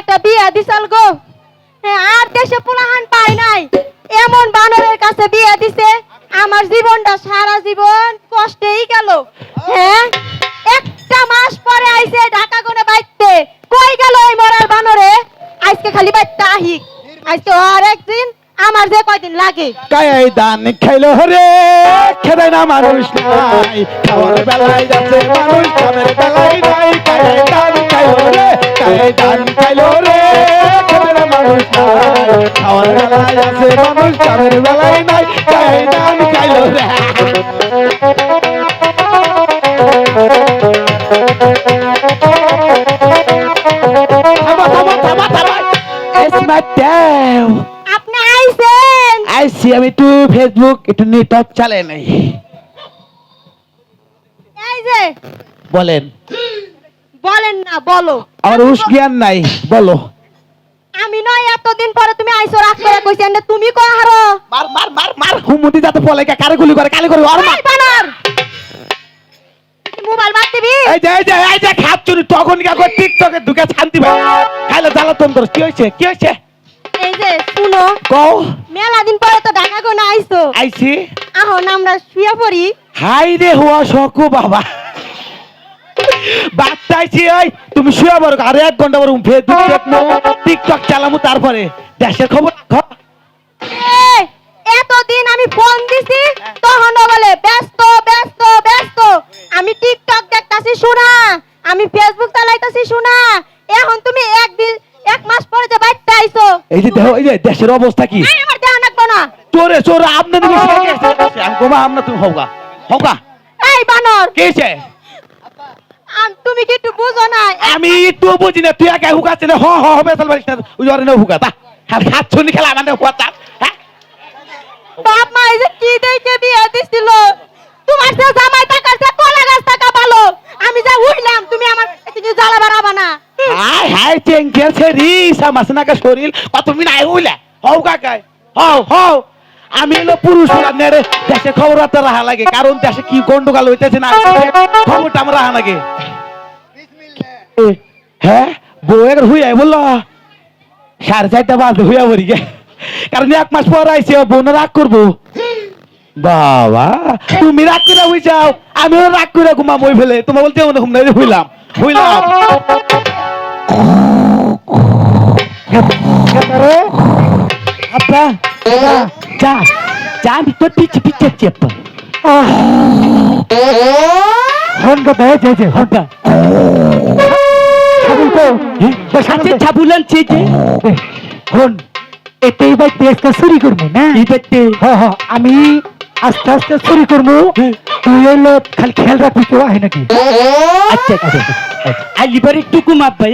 একটা বিয়া দিছাল গো। আর দেশে পোলাহান পাই নাই। এমন বানরের কাছে বিয়া দিছে, আমার জীবনটা সারা জীবন কষ্টেই গেল। হ্যাঁ একটা মাস পরে আইছে ঢাকা কোনে বাইতে। কই গেল ওই মরার বানরে? আজকে খালি বাইতে আহিক আজকে আর একদিন আমার যে কয়দিন লাগে। কায়াই দান খাইলো রে খেদে না মানুষ নাই। খাওয়ার বেলায় যাচ্ছে মানুষ কামের বেলায় নাই। কায়াই দান খাইলো রে কায়াই দান খাওয়ার বেলায় মানুষ কামের বেলায় নাই খাইলো রে। আপনি আইছেন? আমি একটু ফেসবুক একটু নেটওয়ার্ক চালাই নাই। বলেন। বলেন না বলো। আমার হুশ জ্ঞান নাই বলো। আমি নয় এতদিন পরে তুমি আইছো রাগ করে কইছেন যে তুমি কো হারো মার মার মার মার। হুমুদি যাতে বলে কে কারে গুলি করে কালে করে আর মার। বানর! মোবাইল বাদ দিবি? এই যে এই যে এই যে খাপ চুরি তখন কি করে টিকটকে ঢুকে শান্তি ভাই খাইলে জ্বালাতন তোর কি হয়েছে কি হয়েছে এই যে শুনো কও। মেলা দিন পরে তো ঢাকা কোনে আইছো। আইছি। আহন আমরা শুয়ে পড়ি। হাই রে হুয়া সকু বাবা। বাচ্চাইছি ওই তুমি শুয়ে পড়ো আরে এক ঘণ্টা পর ফেসবুক দেখব টিকটক চালামু তারপরে দেশের খবর এতদিন আমি ফোন দিছি তখন বলে ব্যস্ত ব্যস্ত ব্যস্ত আমি টিকটক দেখতাছি শোনা আমি ফেসবুক চালাইতাছি শোনা এখন তুমি একদিন এক মাস পরে যে বাইতে আইছো এই যে দেখো এই যে দেশের অবস্থা কি? আমার দেহ নাকবো না। চোরে চোরে আপনার দিকে আমি গোমা আপনার তুমি হওগা হওগা। এই বানর! কে হয়েছে আম- তুমি কি একটু বুঝো না আমি একটু বুঝি না তুই একা হুকাচ্ছে না। হ হ হবে তাহলে বাড়িতে। ওই জরে না হুকা তা আর হাত ছুনি খেলা মানে হুয়া তা হ্যাঁ। বাপ মা এই যে কি দেখে বিয়ে দিছিল? তোমার সে জামাই টাকার সে কলা গাছ টাকা ভালো। আমি যা উঠলাম তুমি আমার তুমি জ্বালা বাড়াবা না। হাই হাই চেঙ্কের সে রিস আমার নাকা শরীর কত মিন আই হইলা হও কাকাই হও হও আমি হলো পুরুষ হলাম না রে। দেশে খবর রাখতে রাহা লাগে। কারণ দেশে কি গন্ডগোল হইতেছে না? খবরটা আমরা রাহা লাগে। হ্যাঁ? বউয়ের হুইয়া বলল। সাড়ে চারটা বাজে হুইয়া বলি গে। কারণ এক মাস পর আইসি বোন রাগ করব। বাবা তুমি রাগ করে হই যাও। আমিও রাগ করে ঘুমা বই ফেলে। তোমার বলতে মনে ঘুম হইলাম। হইলাম। আব্বা যা যা আমি তোর পিছে পিছে চেপ হন কথা হয়েছে হয়েছে হনটা সাথে ছাবুলান চেয়ে হন এতেই ভাই তেজটা চুরি করব না হ আমি আস্তে আস্তে চুরি করব তুই হইল খালি খেয়াল রাখবি কেউ আহে নাকি আচ্ছা আচ্ছা আর লিবার একটু কম আব্বা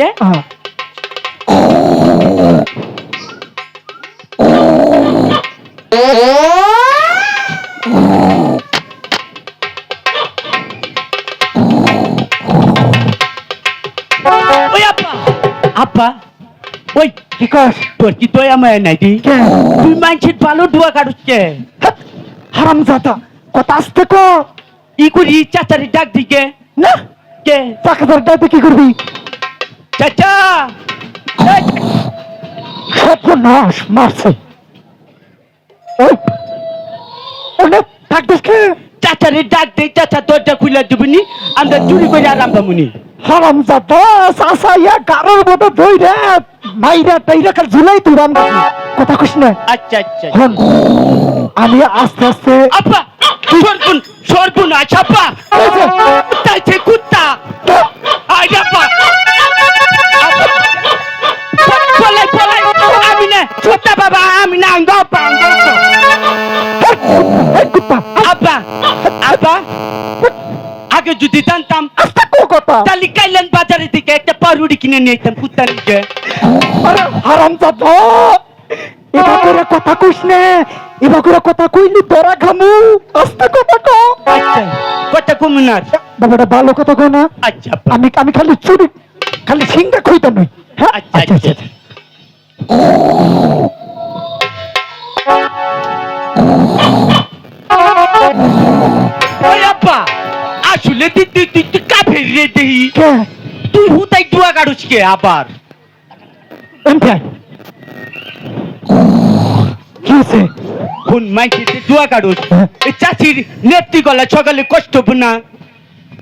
আব্বা ওই কি কস? তোর কি তোই আমায় নাই দি? তুই মানছিস ভালো দোয়া কাটুস হারাম জাতা কথা আসতে কো? ই করি চাচারি ডাক দিকে না। কে? টাকা তোর ডাইতে কি করবি? চাচা! সর্বনাশ মারছে। ডাক দে চাচা দরজা খুলে দিবনি আমরা চুরি করে আরাম পামুনি হারাম জাতা সাসা ইয়া গারোর মতো দই রে মাইরা তাইরা কাল ঝুলাই তুই রাম। কথা কইস না। আচ্ছা আচ্ছা হন। আমি আস্তে আস্তে আব্বা সরবুন সরবুন আচ্ছা আব্বা। কথা তাহলে কাইলেন বাজারের দিকে একটা পাউরুটি কিনে নিয়ে যেতাম কুত্তা নিকে আরে হারাম জাতা এটা করে কথা কইস না এবার করে কথা কইলি তোরা ঘামু। আস্তে কথা কো। আচ্ছা কথা কমুনার বাবাটা ভালো কথা কো না। আচ্ছা আমি আমি খালি চুরি খালি সিংটা খুইতাম নই। হ্যাঁ? আচ্ছা আচ্ছা আসলে তুই রে দেহি তুই হুতাই দুয়া কাটুস কে আবার। কি হয়েছে? কোন মাইকে দোয়া কাটুস? হ্যাঁ। এই চাচির নেত্রী গলা সকালে কষ্ট না।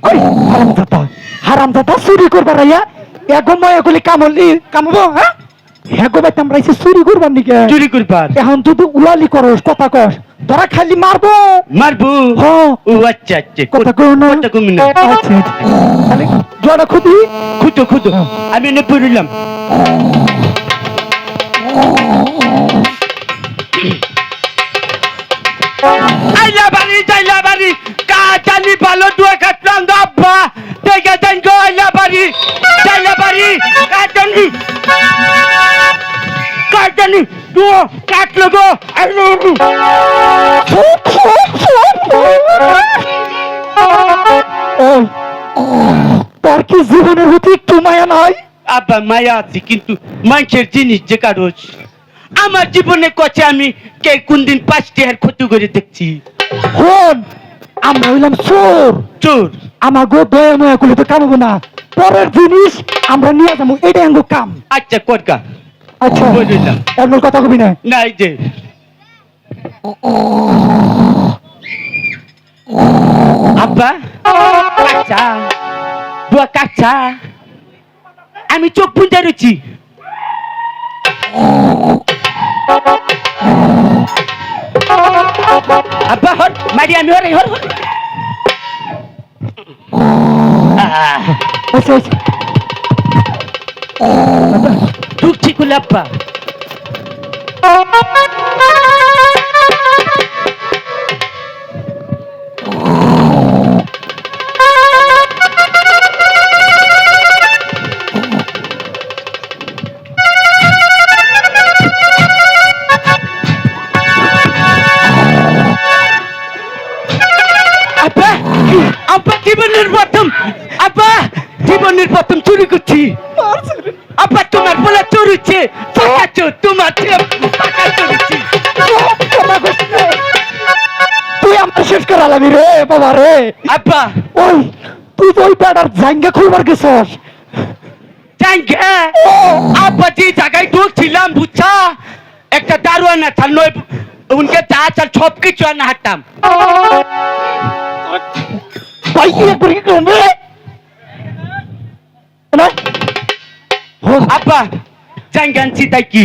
ওই হারামজাদা। হারামজাদা চুরি করবার আইয়া এগো মই এগুলি কামলি কামবো হ্যাঁ? হ্যাঁ গো বাইতে আমরা চুরি করবার নিকে চুরি করবার। এখন তুই উলালি করস কথা কস। তোরা খালি মারবো। মারবো? হ্যাঁ। ও আচ্ছা আচ্ছা। কথা কই না। কথা কমি না। আচ্ছা। তাহলে জোয়াটা খুদি খুঁতো খুঁতো আমি এনে পড়লাম আইলা বাড়ি যাইলা বাড়ি। আব্বা দেখে দেন গো আইলা বাড়ি যাইলা বাড়ি কা জানি কা জানি দুয়া কাটলো গো। আইলো ওই, তোর কি জীবনের প্রতি একটু মায়া নাই? আব্বা মায়া আছে কিন্তু মানুষের জিনিস যে কারোজ আমার জীবনে কচে আমি কে কোন দিন পাঁচটি হার ক্ষতি করে দেখছি। হন আমরা হইলাম চোর। চোর। আমার গো দয়া ময়া করলে তো কামবো না। পরের জিনিস আমরা নিয়ে যাব এটাই আঙ্গো কাম। আচ্ছা করকা আচ্ছা বুঝলাম। এমন কথা কবি না? না এই যে। আব্বা কাচ্চা বুয়া কাচ্চা আমি চোখ পুঁজা রয়েছি। আব্বা হর মারি আমি হর হর হর আহ, আচ্ছা আচ্ছা। ঢুকছি জীবনের প্রথম চুরি করছি। আব্বা তোমার বলে চোর হচ্ছে তোমার ছেলে পাকা চোর হচ্ছে তুই আমার শেষ করালামি রে বাবা রে। আব্বা। ওই তুই তো ওই প্যাডার জাঙ্গা খুলবার গেছস। জাঙ্গে? আব্বা যে জায়গায় ঢুকছিলাম বুঝছা? একটা দারোয়ান না থাল নয় উনকে যা চাল সব কিছু আনা হাঁটতাম। ভাই একবার কি করবে না আব্বা জাঙ্গে আনছি তাই কি?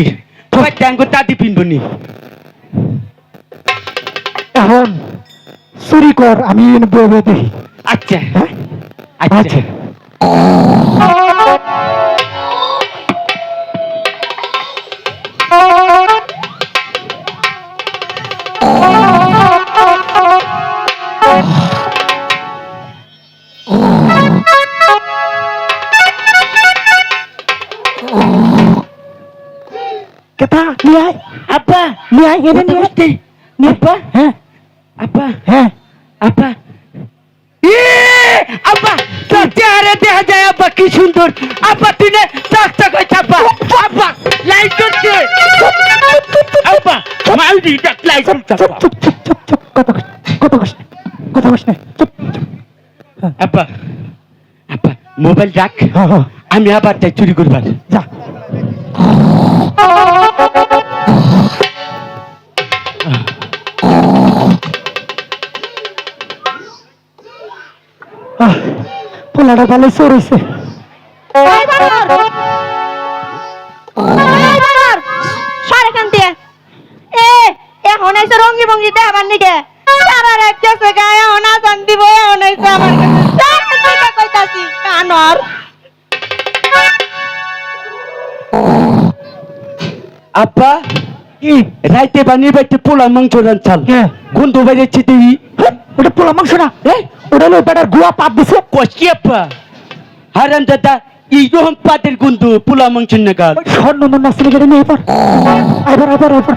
তোমার ট্যাঙ্গো দাদি পিনবনি এখন চুরি কর আমি বয়ে দেখি। আচ্ছা। হ্যাঁ? আচ্ছা। নিয়ে আয় নিয়ে আয় এনে নিয়ে হ্যাঁ হ্যাঁ তোর চেহারা দেখা যায় কি সুন্দর তুই না চাক চাক হয়েছে লাইট আব্বা মাল দি লাইট চুপ চুপ চুপ চুপ চুপ চুপ কথা কথা কথা মোবাইল রাখ আমি আবার তাই চুরি করবার যা এখান রঙ্গি ভঙ্গি নিকে। সারা রাত গেছে গায়ে, আমার কাছে। এখান থেকে কইতাছি, বানর। আব্বা কি রাইতে বানিয়ে বাইতে পোলা মাংস হ্যাঁ। গন্ধ বাইরেছি হ্যাঁ, ওটা পোলা মাংস না? হ্যাঁ ওটা হলো বেটার গুয়া পাত দিছে। কষ্টি হারান দাদা এই রকম পাটের গন্ধ পোলা মাংস নাগাল ওই স্বর্ণ মন আসলে নেই নিয়ে এবার। এবার এবার এবার।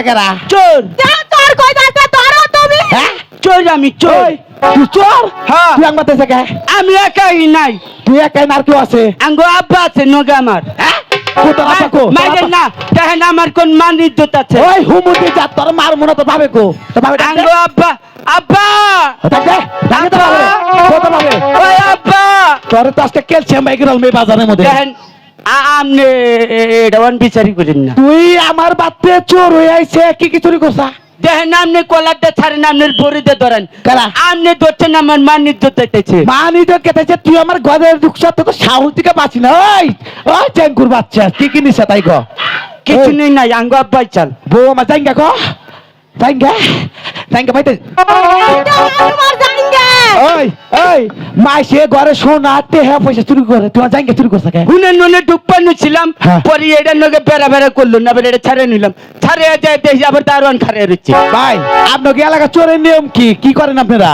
এটা কারা চোর। যা, তোর কইতাছে, ধরো তুমি। হ্যাঁ? চোর আমি চোর। তুই চোর? হ্যাঁ। তুই আমার দেশে কে আমি একাই নাই। তুই একাই আর কেউ আছে? আঙ্গো আব্বা আছে নগে আমার। হ্যাঁ? আমার কোন মান ইজ্জত আছে। ওই হুমুন্দি যা তোর মার মনে তো ভাবে কো। তো ভাবে আঙ্গো আব্বা আব্বা! ডাক দে, ডাক দে তোর ভাবে, কো তোর ভাবে। ওই আব্বা! তোর তো আজকে ক্যালসিয়াম বাইকের মেয়ে বাজারের মধ্যে। আমনে এটা ওয়ান বিচারি করেন না তুই আমার বাচ্চা চোর হয়ে আইছে কি কি চুরি করছা দেখেন আপনি কলারটা ছাড়েন আপনার বড়িতে ধরেন আপনি ধরছেন আমার মান ইজ্জত দিতেছে মানি তো কেটেছে তুই আমার ঘরের ঢুকছ তো তো সাহস থেকে বাঁচি না ওই ওই চেঙ্কুর বাচ্চা কি কি নিছে তাই গো কিছু নেই নাই আঙ্গো আব্বাই চাল বউ আমার জাইঙ্গা গো জাইঙ্গা পাইতে ঘরে টেহা পয়সা চুরি করে তোমার জাইঙ্গা চুরি করছে কে? হুনে নুনে ডুব্বানো ছিলাম হ্যাঁ। পরে এটা নগে বেড়া বেড়া করল না এবার এটা ছাড়ে নিলাম। ছাড়ে যায় দেখি আবার দারোয়ান খারে রয়েছে ভাই আপনাকে এলাকা চোরের নিয়ম কি? কি করেন আপনারা?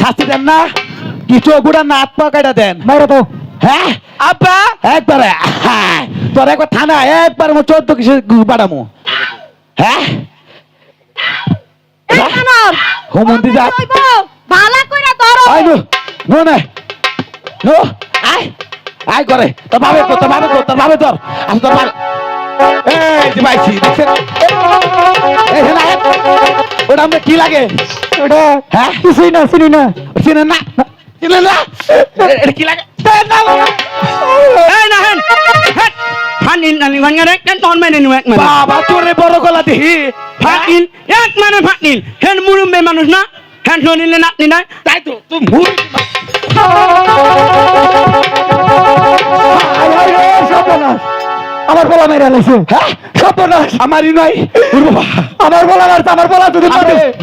শাস্তি দেন না? কি চোর গুড়া না হাত পা কাটা দেন? মাইরা দাও। হ্যাঁ? আব্বা! একবারে হ্যাঁ, তোর একবার থানা একবার মো চোদ্দ কিসে বাড়ামু। হ্যাঁ? হোমন্দি যা। ভালা কইরা ধরো। আই নো নো নে। নো আই আই করে তোর ভাবে কো তোর ভাবে কো তোর ভাবে তোর আমি তোর ভাবে এই যে ভাইছি দেখছেন? এই হেলা ওটা আমরা কি লাগে? ওটা হ্যাঁ? কিছুই না চিনি না। চিনেন না চিনেন না। এ- এটা কি লাগে? না, না, না। এই না হেন। ফানিন নানি ভাঙারে কেন তখন মেনে নিও এক মানে। বাবা তোরে বড় গলা দেখি ফাটিন এক মানে ফাটিন হেন মুরুম্বে মানুষ না? হেন শুনিলে নাতনি না তাই তো তুই ভুল আমার বলা মেরে লাইছে হ্যাঁ? সর্বনাশ। আমারই নয়। আমার বলা মারছে আমার বলা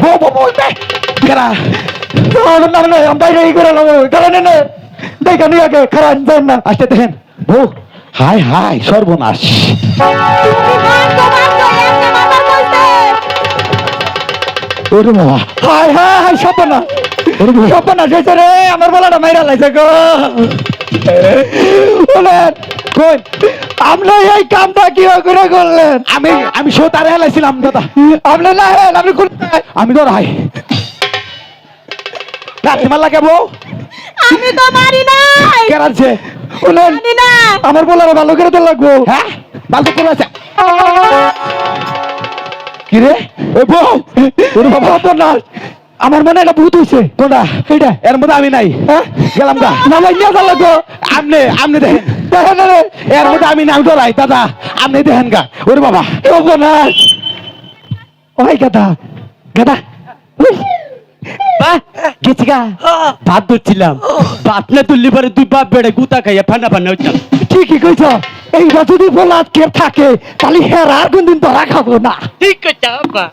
বউ বউ বউ কেরা আমার নাম নাই আমি বাইরে করে লাগাবো কারণ এনে দেখা নিয়ে আগে খারাপ না। আসতে দেখেন। বউ হাই হাই সর্বনাশ। ওরে বাবা। হাই হাই হাই সর্বনাশ ওরে বাবা। সর্বনাশ হয়েছে রে আমার বলাটা মাইরা লাইছে গো। বলেন কই? আপনি এই কামটা কি করে করলেন? আমি আমি শো তারে হেলাইছিলাম দাদা। আপনি না হেন আপনি কোন আমি তো রাই। মার লাগে বউ? আমি তো মারি নাই। কেরাচ্ছে শুনেন জানি না। আমার বলার ভালো করে তো লাগবো। হ্যাঁ? বালতো করে আছে। কি রে ওই বউ ওরে বাবা সর্বনাশ আমার মনে একটা ভূত হয়েছে কোনটা? এইটা। এর মধ্যে আমি নাই। হ্যাঁ? গেলাম গা। নামাই নিয়ে যা লাগবো। আপনি আপনি দেখেন। দেখেন না রে। এর মধ্যে আমি নাম ডরাই দাদা। আপনি দেখেন গা। ওরে বাবা। ও না ওই গাদা গাদা। গেছি গা ভাত ধরছিলাম। ভাত না তুললি পরে তুই বাপ বেড়ে গুতা খাইয়া ফান্না ফান্না হচ্ছিলাম ঠিকই কইছ। এইবার যদি বলা কে থাকে তাহলে হেরা আর কোনদিন ধরা খাব না। ঠিক আব্বা।